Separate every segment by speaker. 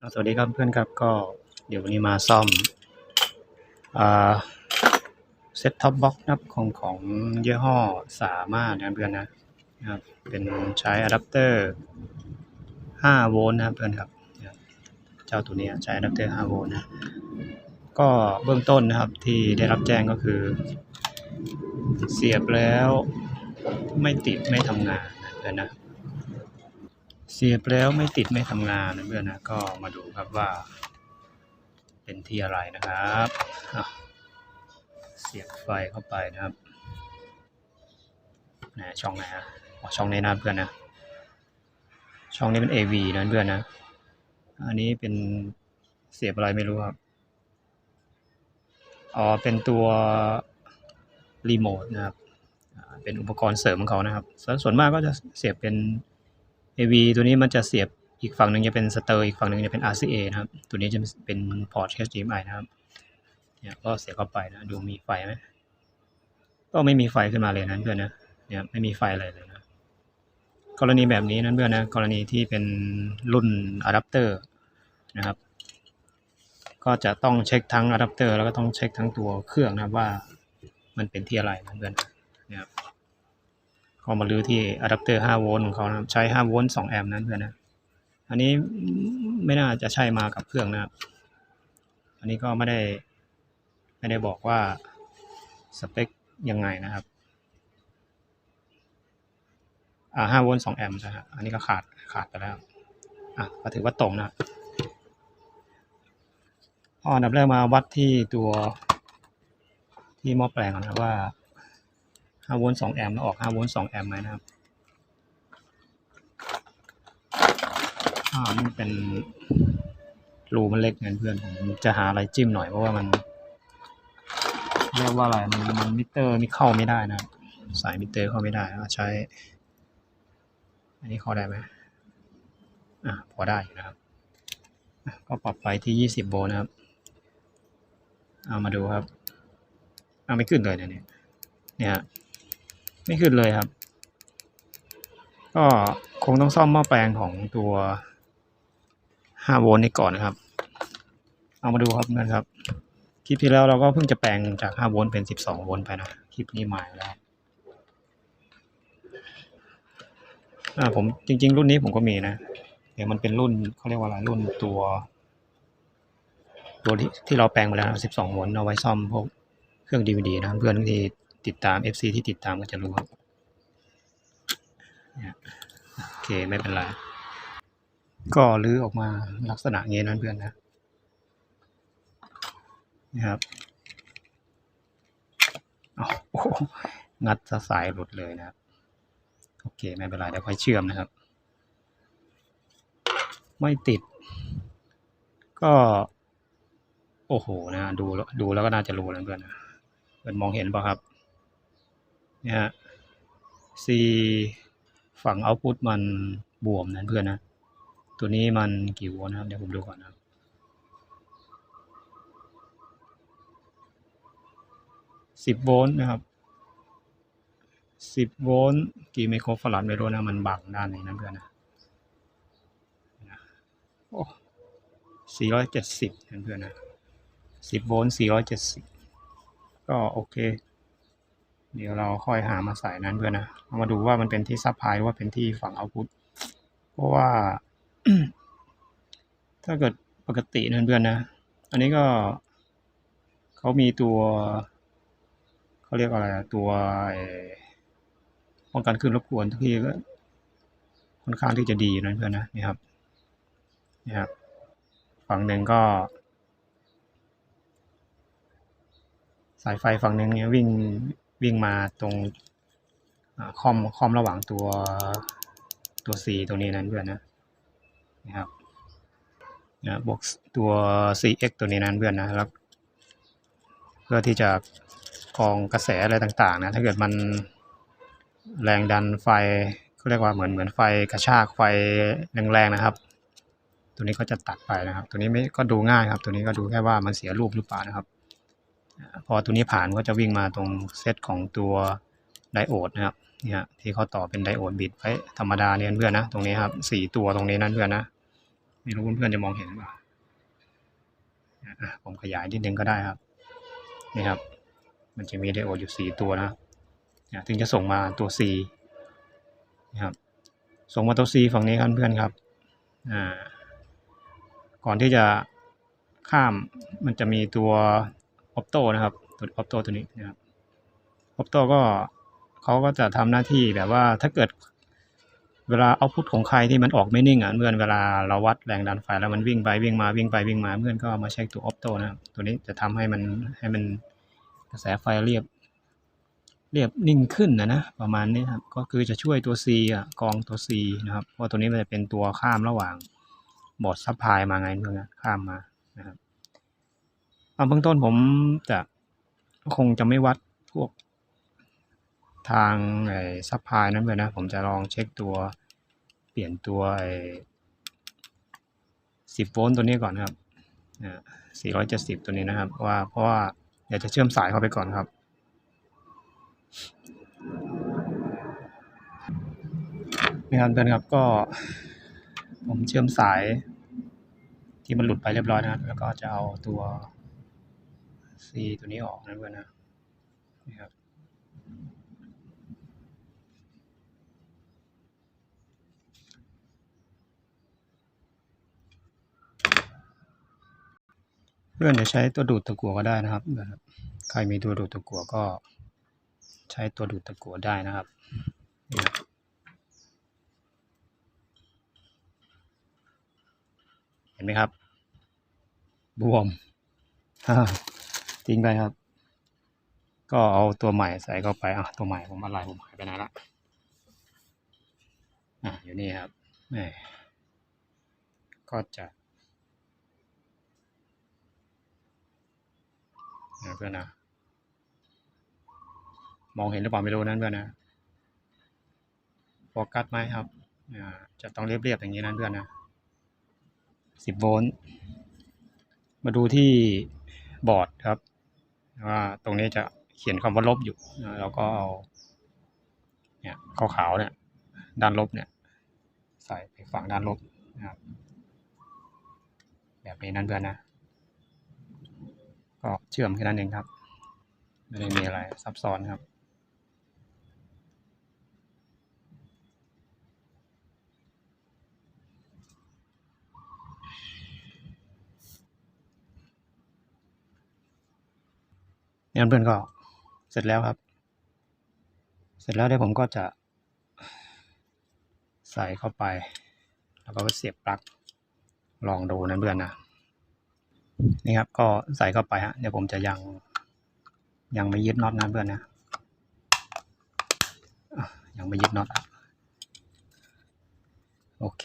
Speaker 1: อ่าสวัสดีครับเพื่อนครับก็เดี๋ยววันนี้มาซ่อมเซ็ตท็อปบ็อกนะครับของของยี่ห้อสามารถนะเพื่อนนะนะครับเป็นใช้อะแดปเตอร์5โวลต์นะเพื่อนครับเจ้าตัวนี้ใช้อะแดปเตอร์5โวลต์นะก็เบื้องต้นนะครับที่ได้รับแจ้งก็คือ เสียบแล้วไม่ติดไม่ทำงานนะเพื่อนนะ เสียบแล้วไม่ติดไม่ทำงานนะเพื่อนนะก็มาดูครับว่า เป็นที่อะไรนะครับเสียบไฟเข้าไปนะครับนะช่องไหนอะช่องนี้นะเพื่อนนะช่องนี้เป็น AV นะเพื่อนนะ อันนี้เป็นเสียบอะไรไม่รู้ครับ อ๋อ เป็นตัวรีโมทนะครับ เป็นอุปกรณ์เสริมของเขานะครับ ส่วนส่วนมากก็จะเสียบเป็น AV ตัวนี้มันจะเสียบอีกฝั่งหนึ่งจะเป็นสเตอร์อีกฝั่งหนึ่งจะเป็น RCA นะครับ ตัวนี้จะเป็นพอร์ต HDMI นะครับเนี่ยก็เสียบเข้าไปนะดูมีไฟไหมก็ไม่มีไฟขึ้นมาเลยนะเพื่อนนะเนี่ยไม่มีไฟอะไรเลยนะกรณีแบบนี้นั้นเพื่อนนะกรณีที่เป็นรุ่นอะแดปเตอร์นะครับ ก็จะต้องเช็คทั้งอะแดปเตอร์แล้วก็ต้องเช็คทั้งตัวเครื่องนะว่ามันเป็นที่อะไรนะเพื่อนนี่ยครับ ก็มาลื้อที่อะแดปเตอร์5โวลต์ของเขานะครับใช้5โวลต์2แอมป์นั้นเพื่อนนะอันนี้ไม่น่าจะใช่มากับเครื่องนะครับ อันนี้ก็ไม่ได้ไม่ได้บอกว่าสเปคยังไงนะครับอ่า5โวลต์2แอมป์นะฮะอันนี้ก็ขาดขาดไปแล้ว อะก็ถือว่าตรงนะครับอ๋ออันดับแรกมาวัดที่ตัวที่หม้อแปลงก่อนนะว่า 5โวลต์2แอมป์แล้วออก5โวลต์2แอมป์ไหมนะครับอ่านี่เป็นรูมันเล็กเงินเพื่อนผมจะหาอะไรจิ้มหน่อยเพราะว่ามัน เรียกว่าอะไรมันมันมิเตอร์นี่เข้าไม่ได้นะสายมิเตอร์เข้าไม่ได้ก็ใช้ อันนี้เข้าได้ไหมอะพอได้อยู่นะครับก็ปรับไปที่ 20 โวลต์นะครับ เอามาดูครับ เอาไม่ขึ้นเลยเนี่ยเนี่ยเนี่ยฮะ ไม่ขึ้นเลยครับ ก็คงต้องซ่อมหม้อแปลงของตัว5โวลต์นี้ก่อนนะครับ เอามาดูครับนั่นครับ คลิปที่แล้วเราก็เพิ่งจะแปลงจาก5โวลต์เป็น 12 โวลต์ไปนะ คลิปนี้ใหม่แล้วอ่าผมจริง ๆ รุ่นนี้ผมก็มีนะเดี๋ยวมันเป็นรุ่นเขาเรียกว่าอะไรรุ่นตัว ตัวที่ที่เราแปลงไปแล้ว 12 โวลต์เอาไว้ซ่อมพวกเครื่อง DVD นะเพื่อนที่ ติดตาม FC ที่ติดตามก็จะรู้ครับโอเคไม่เป็นไร ก็ลื้อออกมาลักษณะงี้นั้นเพื่อนนะนะครับโอ้โหงัดสายหลุดเลยนะครับ โอเค ไม่เป็นไรเดี๋ยวค่อยเชื่อมนะครับ ไม่ติด ก็ โอ้โหนะ ดูดูแล้วก็น่าจะรู้แล้วเพื่อนนะเพื่อนมองเห็นป่ะครับ เนี่ยฮะ C ฝั่งเอาพุตมันบวมนะเพื่อนนะ ตัวนี้มันกี่โวลต์นะครับ เดี๋ยวผมดูก่อนนะครับสิบโวลต์นะครับสิบโวลต์กี่ไมโครฟาราดไม่รู้นะ มันบังด้านนี้นะเพื่อนนะโอ้สี่ร้อยเจ็ดสิบเพื่อนนะสิบโวลต์สี่ร้อยเจ็ดสิบก็โอเค เดี๋ยวเราค่อยหามาใส่นั้นเพื่อนนะเอามาดูว่ามันเป็นที่ซับพลายหรือว่าเป็นที่ฝั่งเอาพุตเพราะว่า ถ้าเกิดปกตินเพื่อนๆนะ อันนี้ก็เขามีตัวเขาเรียกอะไรอะตัวป้องกันคลื่นรบกวนทุกทีก็ค่อนข้างที่จะดีนะเพื่อนนะนี่ครับนี่ครับ ฝั่งหนึ่งก็ สายไฟฝั่งหนึ่งเนี่ยวิ่ง วิ่งมาตรงคอมคอมระหว่างตัวตัว C ตรงนี้นั้นเพื่อนนะนะครับนะบวกตัว CX ตัวนี้นั้นเพื่อนนะแล้วเพื่อที่จะกองกระแสอะไรต่างๆนะถ้าเกิดมันแรงดันไฟเขาเรียกว่าเหมือนเหมือนไฟกระชากไฟแรงๆนะครับ ตัวนี้ก็จะตัดไปนะครับ ตัวนี้ไม่ก็ดูง่ายครับ ตัวนี้ก็ดูแค่ว่ามันเสียรูปหรือเปล่านะครับ พอตัวนี้ผ่านก็จะวิ่งมาตรงเซตของตัวไดโอดนะครับเนี่ยที่เขาต่อเป็นไดโอดบิดไว้ธรรมดาเนี่ยเพื่อนนะตรงนี้ครับสี่ตัวตรงนี้นั่นเพื่อนนะไม่รู้เพื่อนจะมองเห็นหรือเปล่าอะผมขยายนิดนึงก็ได้ครับนี่ครับ มันจะมีไดโอดอยู่สี่ตัวนะครับอะถึงจะส่งมาตัว C นะครับส่งมาตัว C ฝั่งนี้ครับเพื่อนครับอ่าก่อนที่จะข้ามมันจะมีตัว ออปโตนะครับตัวออปโตตัวนี้นะครับออปโตก็เขาก็จะทำหน้าที่แบบว่าถ้าเกิดเวลาเอาพุทของใครที่มันออกไม่นิ่งอะเพื่อนเวลาเราวัดแรงดันไฟแล้วมันวิ่งไปวิ่งมาวิ่งไปวิ่งมาเพื่อนก็มาเช็คตัวออปโตนะครับตัวนี้จะทำให้มันให้มันกระแสไฟเรียบ เรียบนิ่งขึ้นนะนะประมาณนี้ครับก็คือจะช่วยตัว C อะกองตัว C นะครับเพราะตัวนี้มันจะเป็นตัวข้ามระหว่างบอร์ดซัพพลายมาไงเพื่อนข้ามมา ครับตอนเบื้องต้นผมจะคงจะไม่วัดพวกทางไอ้ซัพพลายนั้นเลยนะ ผมจะลองเช็คตัวเปลี่ยนตัวไอ้สิบโวลต์ตัวนี้ก่อนครับอ่าสี่ร้อยเจ็ดสิบตัวนี้นะครับ ว่าเพราะว่าอยากจะเชื่อมสายเข้าไปก่อนครับนี่ครับเพื่อนครับก็ ผมเชื่อมสายที่มันหลุดไปเรียบร้อยนะครับ แล้วก็จะเอาตัว C ตัวนี้ออกนะเพื่อนนะนี่ครับเพื่อนจะใช้ตัวดูดตะกั่วก็ได้นะครับ ใครมีตัวดูดตะกั่วก็ใช้ตัวดูดตะกั่วได้นะครับนี่ครับเห็นไหมครับ บวมฮ่า ทิ้งไปครับ ก็เอาตัวใหม่ใส่เข้าไปอะตัวใหม่ผมอะไรผมหายไปไหนละอะอยู่นี่ครับแม่ก็จะนะเพื่อนนะมองเห็นหรือเปล่าไม่รู้นั่นเพื่อนนะโฟกัสไหมครับอ่าจะต้องเรียบๆอย่างนี้นั่นเพื่อนนะสิบโวลต์มาดูที่บอร์ดครับ ว่าตรงนี้จะเขียนคำว่าลบอยู่แล้วก็เอาเนี่ยขาวๆเนี่ยด้านลบเนี่ยใส่ไปฝั่งด้านลบนะครับแบบนี้นั่นเพื่อนนะ ก็เชื่อมแค่นั้นเองครับ ไม่ได้มีอะไรซับซ้อนครับ นี่เพื่อนก็เสร็จแล้วครับ เสร็จแล้วเดี๋ยวผมก็จะ ใส่เข้าไป แล้วก็ไปเสียบปลั๊กลองดูนะเพื่อนนะนี่ครับ ก็ใส่เข้าไปฮะเดี๋ยวผมจะยังยังไม่ยึดน็อตนะเพื่อนนะยังไม่ยึดน็อตโอเค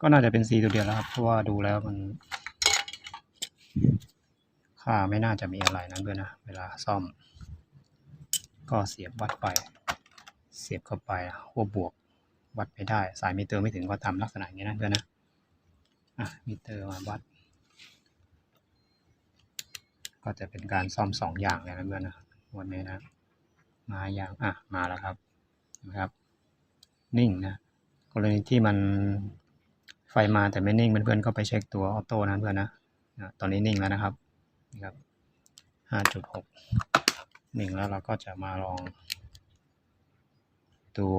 Speaker 1: ก็น่าจะเป็นสีตัวเดียวแล้วครับ เพราะว่าดูแล้วมัน ค่าไม่น่าจะมีอะไรนะเพื่อนนะ เวลาซ่อม ก็เสียบวัดไป เสียบเข้าไปหัวบวกวัดไม่ได้ สายมิเตอร์ไม่ถึงก็ทำลักษณะอย่างนี้นะเพื่อนนะอะมิเตอร์มาวัด ก็จะเป็นการซ่อมสองอย่างเลยนะเพื่อนนะวันนี้นะ มาอย่างอะมาแล้วครับนะครับ นิ่งนะกรณีที่มันไฟมาแต่ไม่นิ่งเพื่อนๆก็ไปเช็คตัวออโต้นะเพื่อนนะตอนนี้นิ่งแล้วนะครับ นะครับห้าจุดหกหนึ่งแล้วเราก็จะมาลอง ตัว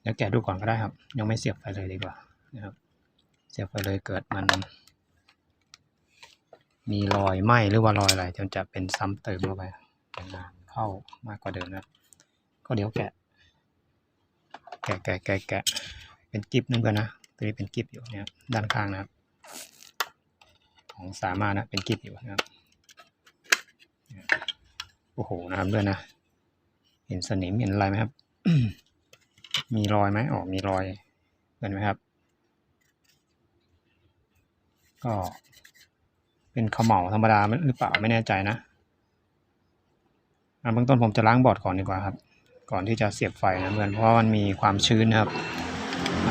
Speaker 1: เดี๋ยวแกะดูก่อนก็ได้ครับ ยังไม่เสียบไฟเลยดีกว่านะครับ เสียบไฟเลยเกิดมัน มีรอยไหม้หรือว่ารอยอะไรจนจะเป็นซ้ำเติมเข้าไปเป็นานเข้ามากกว่าเดิมนะก็เดี๋ยวแกะ แกะแกะแกะแกะเป็นกิฟนั่นก่อนนะ ตัวนี้เป็นกิฟอยู่เนี่ยด้านข้างนะครับ ของสามารถนะเป็นกิฟอยู่นะครับโอ้โหนะครับด้วยนะ เห็นสนิมเห็นอะไรไหมครับ มีรอยไหมออกมีรอยเห็นไหมครับ ก็เป็นขมเหลาธรรมดาหรือเปล่าไม่แน่ใจนะอะเบื้องต้นผมจะล้างบอร์ดก่อนดีกว่าครับ ก่อนที่จะเสียบไฟนะเพื่อนเพราะมันมีความชื้นนะครับ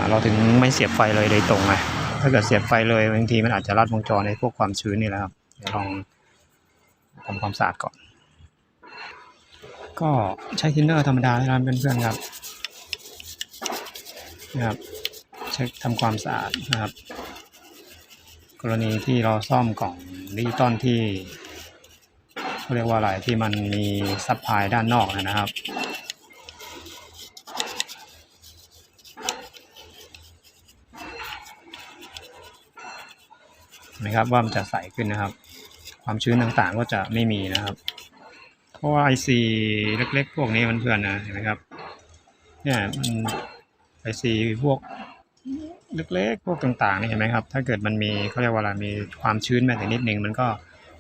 Speaker 1: เราถึงไม่เสียบไฟเลยโดยตรงไงถ้าเกิดเสียบไฟเลยบางทีมันอาจจะรัดวงจรในพวกความชื้นนี่แหละครับเดี๋ยวลองทำความสะอาดก่อน ก็ใช้ทินเนอร์ธรรมดาเท่านั้นเพื่อนๆครับนะครับเช็คทำความสะอาดนะครับ กรณีที่เราซ่อมกล่องดิจิตอลที่เขาเรียกว่าอะไรที่มันมีซับพลายด้านนอกนะครับ นะครับ ว่ามันจะใสขึ้นนะครับ ความชื้นต่างๆก็จะไม่มีนะครับ เพราะว่า IC เล็กๆ พวกนี้มันเพื่อนนะเห็นไหมครับ เนี่ยมัน IC พวกเล็กๆ พวกต่างๆนี่เห็นไหมครับ ถ้าเกิดมันมีเขาเรียกว่าอะไรมีความชื้นแม้แต่นิดนึงมันก็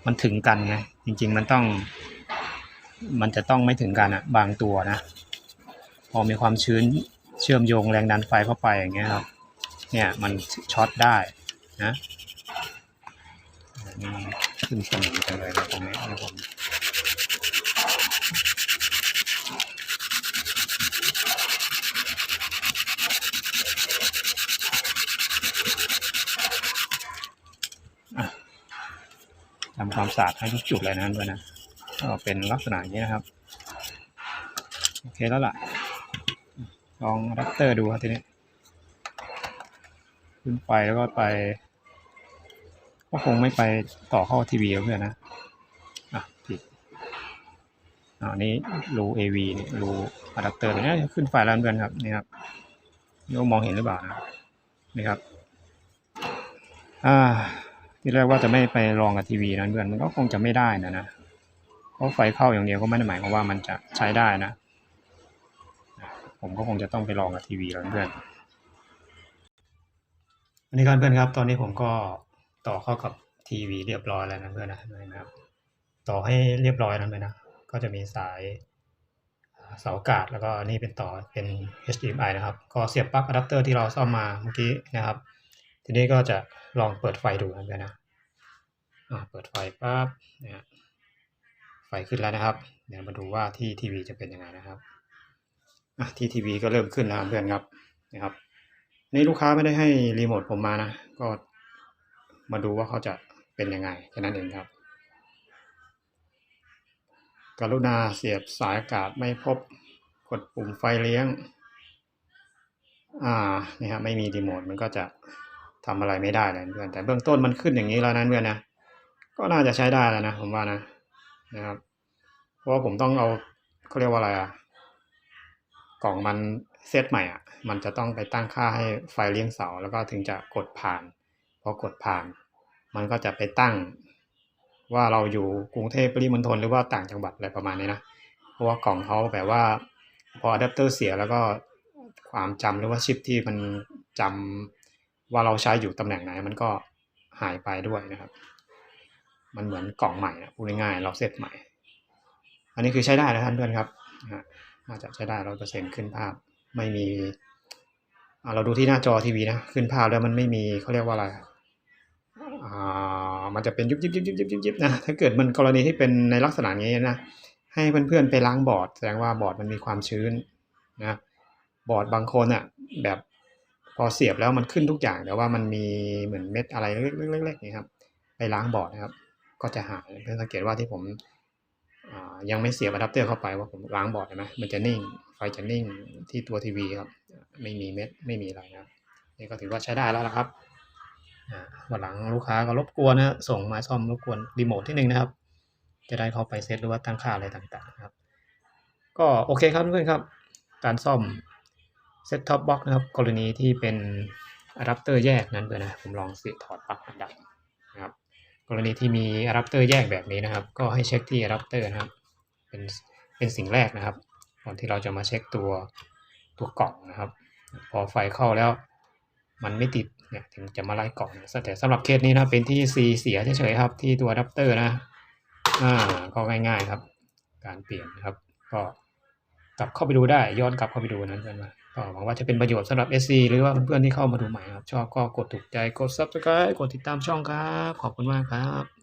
Speaker 1: มันถึงกันไงจริง ๆ มันต้อง มันจะต้องไม่ถึงกันอะบางตัวนะ พอมีความชื้นเชื่อมโยงแรงดันไฟเข้าไปอย่างเงี้ยครับ เนี่ยมันช็อตได้นะ นี่ขึ้นสนิมจังเลยนะตรงนี้นะผมทำความสะอาดให้ทุกจุดเลยนะด้วยนะก็เป็นลักษณะอย่างนี้นะครับ โอเคแล้วล่ะ ลองอะแดัปเตอร์ดูครับทีนี้ ขึ้นไปแล้วก็ไป ก็คงไม่ไปต่อเข้าทีวีเพื่อนนะ อะผิดอ่านี้รู AV นี่รูอะแดปเตอร์ตัวนี้ขึ้นไฟแล้วเพื่อนครับนี่ครับนี่มองเห็นหรือเปล่านะนี่ครับ อ่า ที่แรกว่าจะไม่ไปลองกับทีวีนะเพื่อนมันก็คงจะไม่ได้นะนะเพราะไฟเข้าอย่างเดียวก็ไม่ได้หมายความว่ามันจะใช้ได้นะ ผมก็คงจะต้องไปลองกับทีวีแล้วเพื่อนวันนี้ครับเพื่อนครับ ตอนนี้ผมก็ ต่อเข้ากับทีวีเรียบร้อยแล้วนะเพื่อนนะเห็นะครับต่อให้เรียบร้อยแล้วเลยนะก็จะมีสายเสาอากาศแล้วก็นี่เป็นต่อเป็น HDMI นะครับ ก็เสียบปลั๊กอะแดปเตอร์ที่เราซ่อมมาเมื่อกี้นะครับ ทีนี้ก็จะลองเปิดไฟดูนะเพื่อนนะอ่าเปิดไฟปั๊บเนี่ยไฟขึ้นแล้วนะครับ เดี๋ยวมาดูว่าที่ทีวีจะเป็นยังไงนะครับอะที่ทีวีก็เริ่มขึ้นแล้วเพื่อนครับนะครับนี่ลูกค้าไม่ได้ให้รีโมทผมมานะ ก็ มาดูว่าเขาจะเป็นยังไงแค่นั้นเองครับ กรุณาเสียบสายอากาศไม่พบกดปุ่มไฟเลี้ยง อ่านี่ครับไม่มีรีโมทมันก็จะทำอะไรไม่ได้เลยเพื่อนแต่เบื้องต้นมันขึ้นอย่างนี้แล้วนั้นเพื่อนนะก็น่าจะใช้ได้แล้วนะผมว่านะนะครับ เพราะว่าผมต้องเอาเขาเรียกว่าอะไรอะกล่องมันเซตใหม่อะ มันจะต้องไปตั้งค่าให้ไฟเลี้ยงเสา แล้วก็ถึงจะกดผ่านพอกดผ่าน มันก็จะไปตั้งว่าเราอยู่กรุงเทพปริมณฑลหรือว่าต่างจังหวัดอะไรประมาณนี้นะ เพราะว่ากล่องเขาแบบว่าพออะแดปเตอร์เสียแล้วก็ความจำหรือว่าชิปที่มันจำว่าเราใช้อยู่ตำแหน่งไหน มันก็หายไปด้วยนะครับ มันเหมือนกล่องใหม่นะพูดง่ายๆเราเซตใหม่ อันนี้คือใช้ได้นะท่านเพื่อนครับนะฮะน่าจะใช้ได้ร้อยเปอร์เซ็นขึ้นภาพ ไม่มีเราดูที่หน้าจอทีวีนะ ขึ้นภาพแล้วมันไม่มีเขาเรียกว่าอะไร มันจะเป็นยุบยิบยิบยิบยิบยิบยิบนะถ้าเกิดมันกรณีที่เป็นในลักษณะนี้นะให้เพื่อนๆไปล้างบอร์ดแสดงว่าบอร์ดมันมีความชื้นนะบอร์ดบางคนอะแบบพอเสียบแล้วมันขึ้นทุกอย่างแต่ว่ามันมีเหมือนเม็ดอะไรเล็กๆๆนี่ครับไปล้างบอร์ดนะครับ ก็จะหายเพื่อนสังเกตว่าที่ผมยังไม่เสียบอะแดปเตอร์เข้าไปว่าผมล้างบอร์ดเห็นไหมมันจะนิ่งไฟจะนิ่งที่ตัวทีวีครับ ไม่มีเม็ดไม่มีอะไรนะครับนี่ก็ถือว่าใช้ได้แล้วละครับ วันหลังลูกค้าก็รบกวนนะส่งมาซ่อมรบกวนรีโมทที่หนึ่งนะครับ จะได้เข้าไปเซตหรือว่าตั้งค่าอะไรต่างๆครับ ก็โอเคครับเพื่อนๆครับ การซ่อมเซ็ตท็อปบ็อกนะครับ กรณีที่เป็นอะแดปเตอร์แยกนั้นเพื่อนะผมลองเสียบถอดปลั๊กอันดับนะครับกรณีที่มีอะแดปเตอร์แยกแบบนี้นะครับ ก็ให้เช็คที่อะแดปเตอร์นะครับเป็นเป็นสิ่งแรกนะครับก่อนที่เราจะมาเช็คตัวตัวกล่องนะครับ พอไฟเข้าแล้ว มันไม่ติดเนี่ยถึงจะมาไล่กล่องนแต่สำหรับเคสนี้นะเป็นที่ C เสียเฉยๆครับที่ตัวอะแดปเตอร์นะอ่าก็ง่าย ๆครับ การเปลี่ยนครับ ก็กลับเข้าไปดูได้ย้อนกลับเข้าไปดูนั้นกันมาก็หวังว่าจะเป็นประโยชน์สำหรับ SC หรือว่าเพื่อนๆที่เข้ามาดูใหม่ครับ ชอบก็กดถูกใจกด Subscribe กดติดตามช่องครับ ขอบคุณมากครับ